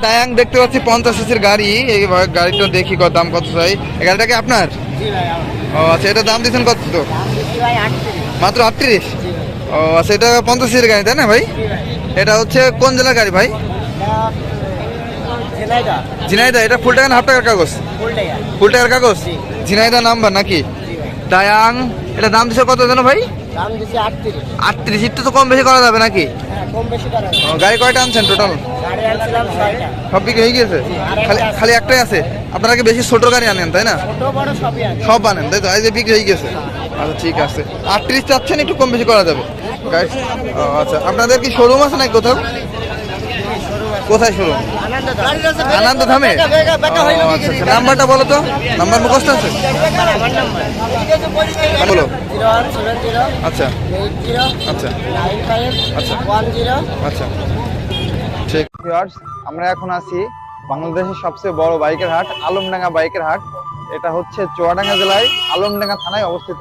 ডায়াং দেখতে পাচ্ছি পঞ্চাশ সিসির গাড়ি। এই গাড়িটা দেখি কত দাম কত চাই। এই গাড়িটা কি আপনার? ও আচ্ছা এটা দাম দিচ্ছেন কত তো? মাত্র আটত্রিশ? ও আচ্ছা এটা পঞ্চাশ সিসির গাড়ি তাই না ভাই? এটা হচ্ছে কোন জেলার গাড়ি ভাই? ঝিনাইদা। এটা ফুল টাকা হাফ টাকার কাগজ? ফুল টাকার কাগজ। ঝিনাইদা নাম্বার নাকি? ডায়াং। এটা দাম দিচ্ছে কত জানো ভাই? আটত্রিশ। একটু তো কম বেশি করা যাবে নাকি? হ্যাঁ গাড়ি কয়টা আনছেন টোটাল সব বিক্রি হয়ে গিয়েছে? খালি খালি একটাই আছে? আপনারা কি বেশি ছোট গাড়ি আনেন তাই না? সব আনেন তাই তো? যে বিক্রি হয়ে গেছে আচ্ছা ঠিক আছে। আটত্রিশ চাচ্ছেন একটু কম বেশি করা যাবে। আচ্ছা আপনাদের কি শোরুম আছে নাকি কোথাও? কোথায় শোরুম আনন্দ ধামে আচ্ছা নাম্বারটা বলো তো। নাম্বার মুখস্থ আছে? বলো। জিরো জিরো আচ্ছা। আচ্ছা। আচ্ছা। আচ্ছা। আমরা এখন আছি বাংলাদেশের সবচেয়ে বড় বাইকের হাট, আলমডাঙ্গা বাইকের হাট। এটা হচ্ছে চুয়াডাঙ্গা জেলায়, আলমডাঙ্গা থানায় অবস্থিত।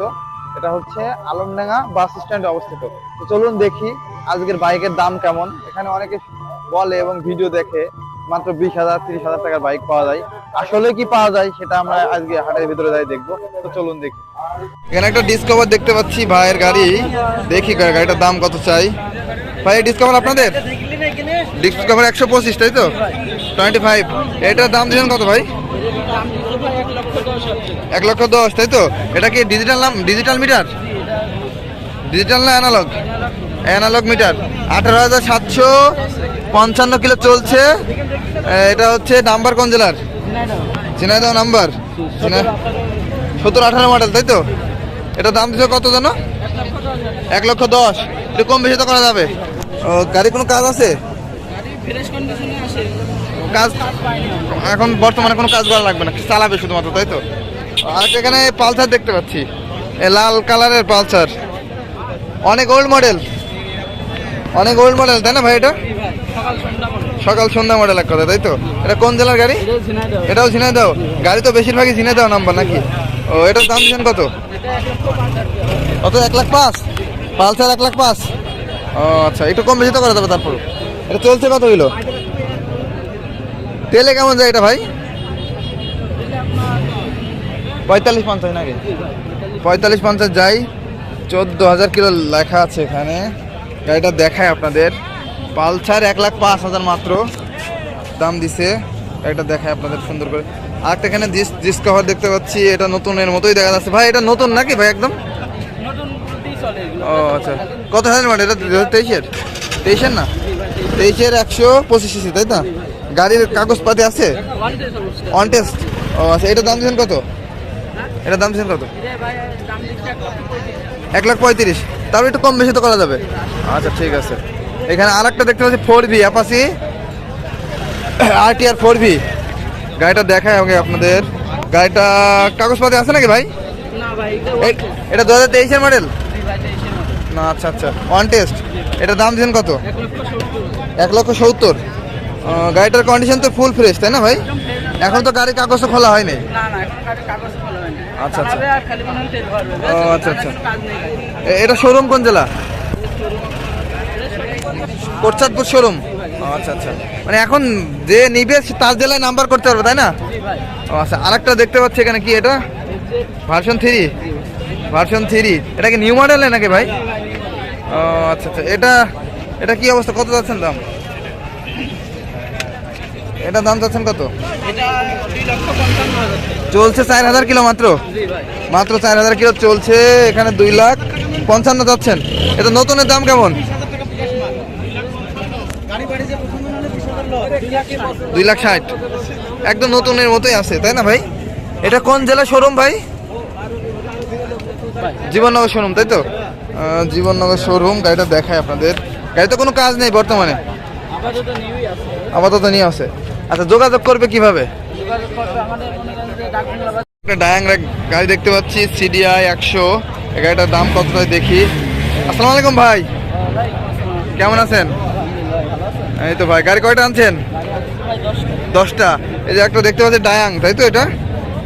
এটা হচ্ছে আলমডাঙ্গা বাস স্ট্যান্ডে অবস্থিত। তো চলুন দেখি আজকের বাইকের দাম কেমন। এখানে অনেকে বলে এবং ভিডিও দেখে মাত্র বিশ হাজার, তিরিশ হাজার টাকার বাইক পাওয়া যায়। আসলে কি পাওয়া যায় সেটা আমরা আজকে হাটের ভিতরে যাই দেখব। তো চলুন দেখি। এখানে একটা ডিসকভার দেখতে পাচ্ছি, ভাইয়ের গাড়ি। দেখি গাড়িটার দাম কত চাই। ভাই ডিসকভার আপনাদের? ডিসকভার একশো পঁচিশ, তাই তো? টোয়েন্টি ফাইভ এটার দাম দিলেন কত ভাই? এক লক্ষ দশ, তাই তো? এটা কি ডিজিটাল নাম? ডিজিটাল মিটার ডিজিটাল না অ্যানালগ অ্যানালগ মিটার আঠারো হাজার সাতশো পঞ্চান্ন কিলো চলছে। এটা হচ্ছে নাম্বার কোন জেলার? ঝিনাইদহ নাম্বার। সত্তর আঠারো মডেল তাই তো? এটা দাম দিচ্ছে কত জানো এক লক্ষ দশ। একটু কম বেশি তো করা যাবে। ও, গাড়ি কোনো কাজ আছে? কাজ এখন বর্তমানে কোনো কাজ করা লাগবে না চালাবে শুধুমাত্র তাই তো? আর এখানে পালসার দেখতে পাচ্ছি লাল কালারের পালসার। অনেক ওল্ড মডেল অনেক ওল্ড মডেল তাই না ভাই এটা? সকাল সন্ধ্যা মডেল এক কথা তাই তো? এটা কোন জেলার গাড়ি? এটাও দাও গাড়ি তো বেশিরভাগই দাও নাম্বার নাকি? ও এটার দাম দিচ্ছেন কত? কত এক লাখ পাঁচ? পালসার এক লাখ পাঁচ? ও আচ্ছা একটু কম বেশি তো করা যাবে তারপর এটা চলছে কত হইল তেলে কেমন যায় এটা ভাই? পঁয়তাল্লিশ পঞ্চাশ নাকি? পঁয়তাল্লিশ পঞ্চাশ যাই চোদ্দ হাজার কিলো লেখা আছে এখানে। গাড়িটা দেখায় আপনাদের। পালসার এক লাখ পাঁচ হাজার মাত্র দাম দিছে। গাড়িটা দেখায় আপনাদের সুন্দর করে। আর এখানে ডিসকভার দেখতে পাচ্ছি। এটা নতুনের মতোই দেখা যাচ্ছে। ভাই এটা নতুন নাকি ভাই একদম? ও আচ্ছা। কত হাজার মানে এটা দু হাজার তেইশের? তেইশের না? তেইশের একশো পঁচিশ সিসি তাই না? গাড়ির কাগজপাতি আছে? অন টেস্ট ও আচ্ছা এটার দাম দিচ্ছেন কত? এটার দাম দিচ্ছেন কত? এক লাখ পঁয়ত্রিশ। তারপর একটু কম বেশি তো করা যাবে। আচ্ছা ঠিক আছে। এখানে আর একটা দেখতে পাচ্ছি four V Apache R T R four V. গাড়িটা দেখায় আমাকে আপনাদের। গাড়িটা কাগজপাতি আছে নাকি ভাই? এটা দু হাজার তেইশের মডেল? না আচ্ছা আচ্ছা। ওয়ান টেস্ট এটা দাম দিচ্ছেন কত? এক লক্ষ সত্তর। গাড়িটার কন্ডিশন তো ফুল ফ্রেশ তাই না ভাই? এখন তো গাড়ির কাগজ খোলা হয়নি। আচ্ছা আচ্ছা। ও আচ্ছা আচ্ছা। এটা শোরুম কোন জেলা? কোটচাঁদপুর শোরুম আচ্ছা আচ্ছা। মানে এখন যে নিবে তার জেলায় নাম্বার করতে পারবে তাই না? আচ্ছা আরেকটা দেখতে পাচ্ছি এখানে কি এটা? ভার্সন থ্রি ভার্সন থ্রি এটা কি নিউ মডেল নাকি ভাই। আচ্ছা আচ্ছা। এটা এটা কি অবস্থা? কত যাচ্ছেন দাম? এটা দাম যাচ্ছেন কত? চলছে চার হাজার কিলো মাত্র। মাত্র চার হাজার কিলো চলছে এখানে দুই লাখ পঞ্চান্ন যাচ্ছেন। এটা নতুনের দাম কেমন? দুই লাখ ষাট। একদম নতুনের মতোই আছে তাই না ভাই? এটা কোন জেলা শোরুম ভাই। জীবননগর শোরুম তাই তো? জীবননগর শোরুম গাড়িটা দেখায় আপনাদের। গাড়িতে কোনো কাজ নেই বর্তমানে? আপাতত নিয়ে আছে। আচ্ছা যোগাযোগ করবে কীভাবে? একটা গাড়ি দেখতে পাচ্ছি সিডিআই একশো। গাড়িটার দাম কত দেখি? আসসালামু আলাইকুম ভাই। কেমন আছেন? এই তো ভাই গাড়ি কয়টা আনছেন? দশটা। এই যে একটা দেখতে পাচ্ছি ডায়াং তাই তো এটা?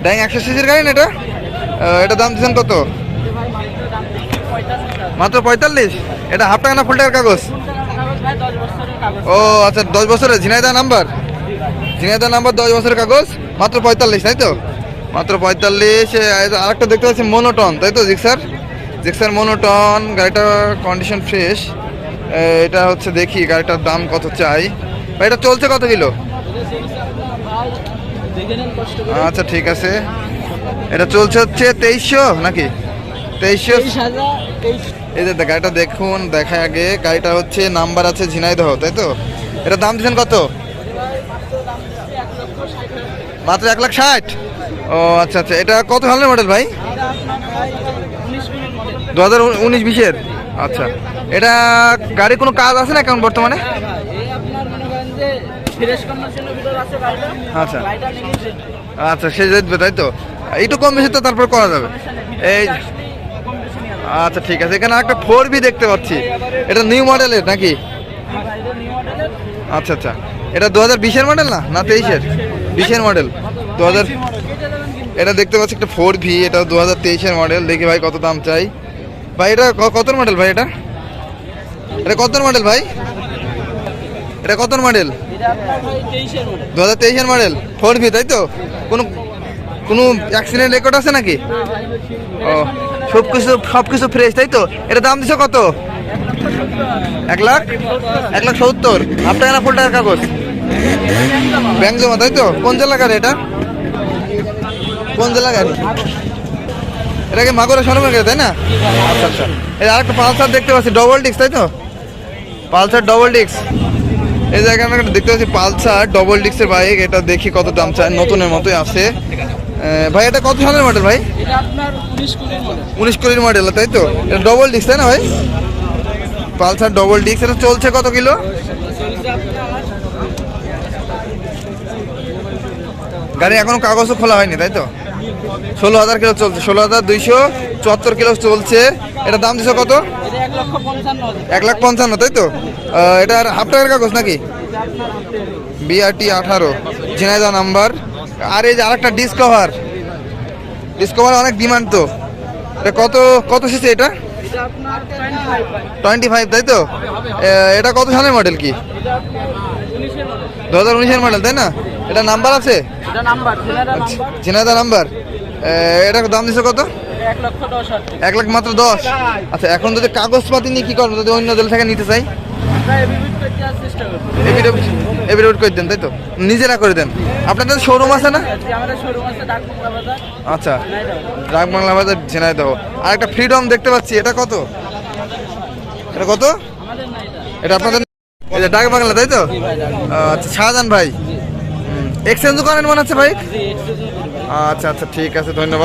ডায়াং একশো সিসির গাড়ি না এটা? এটা দাম দিচ্ছেন কত? মাত্র পঁয়তাল্লিশ? এটা হাফ টাকা না ফুল টাকার কাগজ? ও আচ্ছা দশ বছরের। ঝিনাইদা নাম্বার ঝিনাইদহ নাম্বার দশ বছরের কাগজ? মাত্র পঁয়তাল্লিশ, তাই তো? মাত্র পঁয়তাল্লিশ আরেকটা দেখতে পাচ্ছি মনোটন তাই তো জিক্সার জিক্সার মনোটন গাড়িটার কন্ডিশন ফ্রেশ এটা হচ্ছে দেখি, গাড়িটার দাম কত চাই? এটা চলছে কত কিলো? আচ্ছা ঠিক আছে। এটা চলছে হচ্ছে তেইশশো, নাকি? তেইশশো এই যে গাড়িটা দেখুন দেখা আগে। গাড়িটা হচ্ছে নাম্বার আছে ঝিনাইদহ তাই তো? এটা দাম দিচ্ছেন কত? মাত্র এক লাখ ষাট? ও আচ্ছা আচ্ছা। এটা কত সালের মডেল ভাই? দু হাজার উনিশ বিশের? আচ্ছা। এটা গাড়ি কোনো কাজ আছে না এখন বর্তমানে? আচ্ছা। আচ্ছা সে তাই তো? একটু কম বেশি তো তারপর করা যাবে। এই আচ্ছা ঠিক আছে। এখানে একটা ফোর বি দেখতে পাচ্ছি। এটা নিউ মডেলের নাকি? আচ্ছা আচ্ছা। এটা দু হাজার বিশের মডেল না? না, তেইশের? বিশের মডেল। দু হাজার এটা দেখতে পাচ্ছি একটা ফোর ভি, এটা দু হাজার তেইশের মডেল। দেখি ভাই কত দাম চাই। ভাই, এটা কত মডেল ভাই এটা? এটা কত মডেল ভাই? এটা কত মডেল? দু হাজার তেইশের মডেল। ফোর ভি, তাই তো? কোনো কোনো অ্যাক্সিডেন্ট রেকর্ড আছে নাকি? ও। সব কিছু সব কিছু ফ্রেশ তাই তো? এটা দাম দিছো কত? এক লাখ? এক লাখ সত্তর। হাফ টাকা না ফুল টাকার কাগজ? ব্যাংক জমা, তাই তো? কোন জেলা গাড়ি এটা? কোন জেলা গাড়ি? এটা কি মাগুরা সরমের গাড়ি, তাই না? আচ্ছা আচ্ছা। এই আরেকটা পালসার দেখতে পাচ্ছি ডবল ডিস্ক তাই তো? পালসার ডবল ডিস্ক এই জায়গায় আমরা দেখতে পাচ্ছি পালসার ডবল ডিস্কের বাইক, এটা দেখি কত দাম চায়। নতুনের মতোই আছে। ভাই এটা কত সালের মডেল ভাই? উনিশ কুড়ির মডেল তাই তো? এটা ডবল ডিস্ক তাই না ভাই? পালসার ডবল ডিস্ক এটা চলছে কত কিলো? গাড়ি এখনও কাগজও খোলা হয়নি তাই তো? ষোলো হাজার কিলো চলছে ষোলো হাজার দুইশো চুয়াত্তর কিলো চলছে। এটা দাম দিছো কত? এক লাখ পঞ্চান্ন তাই তো? এটা হাফ টাকার কাগজ নাকি? বিআরটি আঠারো ঝিনাইদহ নাম্বার। আর এই যে আরেকটা ডিসকভার ডিসকভার অনেক ডিমান্ড তো। এটা কত কত সিসি এটা? টোয়েন্টি ফাইভ তাই তো? এটা কত সালের মডেল কি? দু হাজার উনিশের মডেল তাই না? এটা নাম্বার আছে? ঝিনাইদহ নাম্বার এটা দাম দিচ্ছে কত? এক লাখ মাত্র দশ। আচ্ছা এখন যদি কাগজপাতি নিয়ে কি করব যদি অন্য দল থেকে নিতে চাই? এভিডেভিট করে দেন তাই তো? নিজেরা করে দেন। আপনাদের শোরুম আছে না? আচ্ছা। ডাক বাংলা বাজার ঝিনাইদহ। আর একটা ফ্রিডম দেখতে পাচ্ছি এটা কত? এটা কত? এটা। আপনাদের এটা ডাক বাংলা তাই তো? আচ্ছা শাহজাহান ভাই। এক্সচেঞ্জ করেন মনে হচ্ছে ভাই। আচ্ছা আচ্ছা ঠিক আছে ধন্যবাদ।